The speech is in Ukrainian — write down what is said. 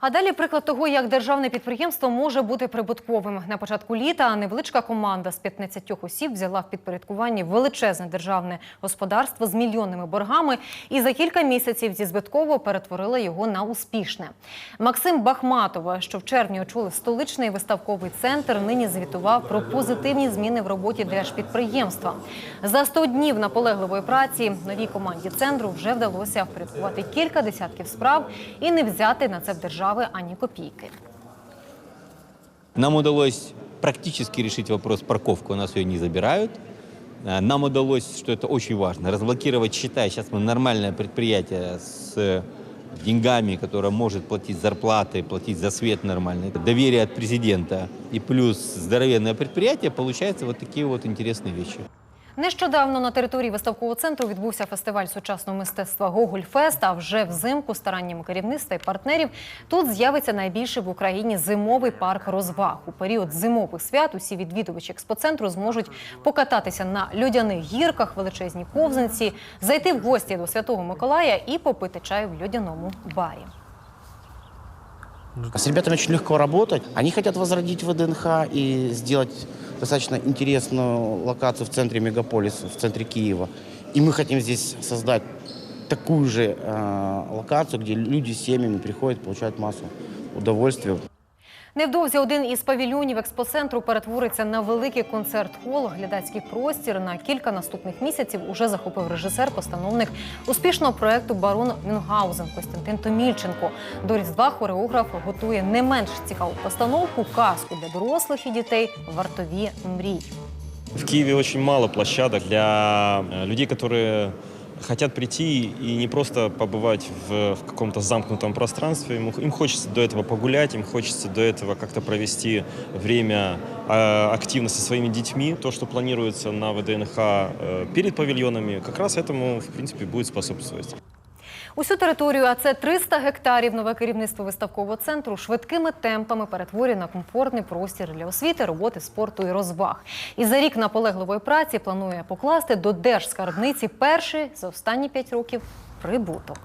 А далі приклад того, як державне підприємство може бути прибутковим. На початку літа невеличка команда з 15 осіб взяла в підпорядкуванні величезне державне господарство з мільйонними боргами і за кілька місяців зі збитково перетворила його на успішне. Максим Бахматов, що в червні очолив столичний виставковий центр, нині звітував про позитивні зміни в роботі держпідприємства. За 100 днів наполегливої праці новій команді центру вже вдалося впорядкувати кілька десятків справ і не взяти на це в держави ані копійки. Нам удалось практически решить вопрос парковки, у нас ее не забирают. Э, Нам удалось, что это очень важно, разблокировать счета. Сейчас мы нормальное предприятие с э, деньгами, которое может платить зарплаты, платить за свет нормально. Это доверие от президента и плюс здоровенное предприятие, получается вот такие вот интересные вещи. Нещодавно на території виставкового центру відбувся фестиваль сучасного мистецтва Гогольфест. А вже взимку стараннями керівництва і партнерів тут з'явиться найбільший в Україні зимовий парк розваг. У період зимових свят усі відвідувачі експоцентру зможуть покататися на льодяних гірках, величезній ковзанці, зайти в гості до Святого Миколая і попити чаю в льодяному барі. С ребятами очень легко работать. Они хотят возродить ВДНХ и сделать достаточно интересную локацию в центре мегаполиса, в центре Киева. И мы хотим здесь создать такую же э, локацию, где люди с семьями приходят, получают массу удовольствия. Невдовзі один із павільйонів експоцентру перетвориться на великий концерт-хол. Глядацький простір на кілька наступних місяців уже захопив режисер-постановник успішного проекту Барон Мюнхгаузен Костянтин Томільченко. До різдва хореограф готує не менш цікаву постановку казку для дорослих і дітей вартові мрій. В Киеве очень мало площадок для э, людей, которые хотят прийти и не просто побывать в, в каком-то замкнутом пространстве. Им, им хочется до этого погулять, им хочется до этого как-то провести время э, активно со своими детьми. То, что планируется на ВДНХ э, перед павильонами, как раз этому, в принципе, будет способствовать. Усю територію, а це 300 гектарів, нове керівництво виставкового центру швидкими темпами перетворює на комфортний простір для освіти, роботи, спорту і розваг. І за рік наполегливої праці планує покласти до держскарбниці перший за останні 5 років прибуток.